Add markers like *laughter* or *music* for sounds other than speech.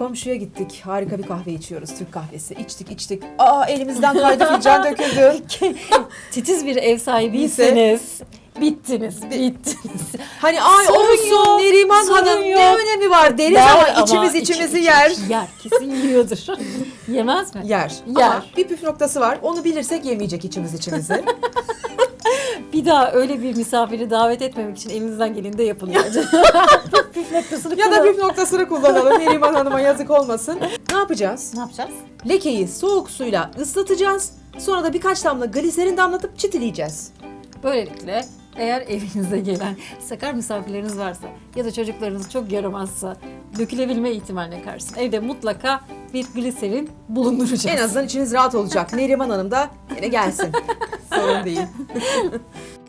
Komşuya gittik. Harika bir kahve içiyoruz. Türk kahvesi. İçtik içtik. Aa elimizden kaydı fincan döküldü. *laughs* Titiz bir ev sahibiyseniz bittiniz, bittiniz. *laughs* Hani ay Sorun olsun yok, Neriman Hanım ne yok. önemi var deriz Der ama içimiz içi- içimizi içi- yer. Yer, kesin yiyordur. *laughs* Yemez mi? Yer. Yer. Ama bir püf noktası var. Onu bilirsek yemeyecek içimiz içimizi. Bir daha öyle bir misafiri davet etmemek için elinizden geleni de yapın bence. *laughs* Püf noktasını ya da kullanın. püf noktasını kullanalım. Neriman Hanım'a yazık olmasın. Ne yapacağız? Ne yapacağız? Lekeyi soğuk suyla ıslatacağız. Sonra da birkaç damla gliserin damlatıp çitileyeceğiz. Böylelikle eğer evinize gelen sakar misafirleriniz varsa ya da çocuklarınız çok yaramazsa dökülebilme ihtimaline karşısında evde mutlaka bir gliserin bulunduracağız. En azından içiniz rahat olacak. Neriman Hanım da yine gelsin. *laughs* Sorun değil. *laughs*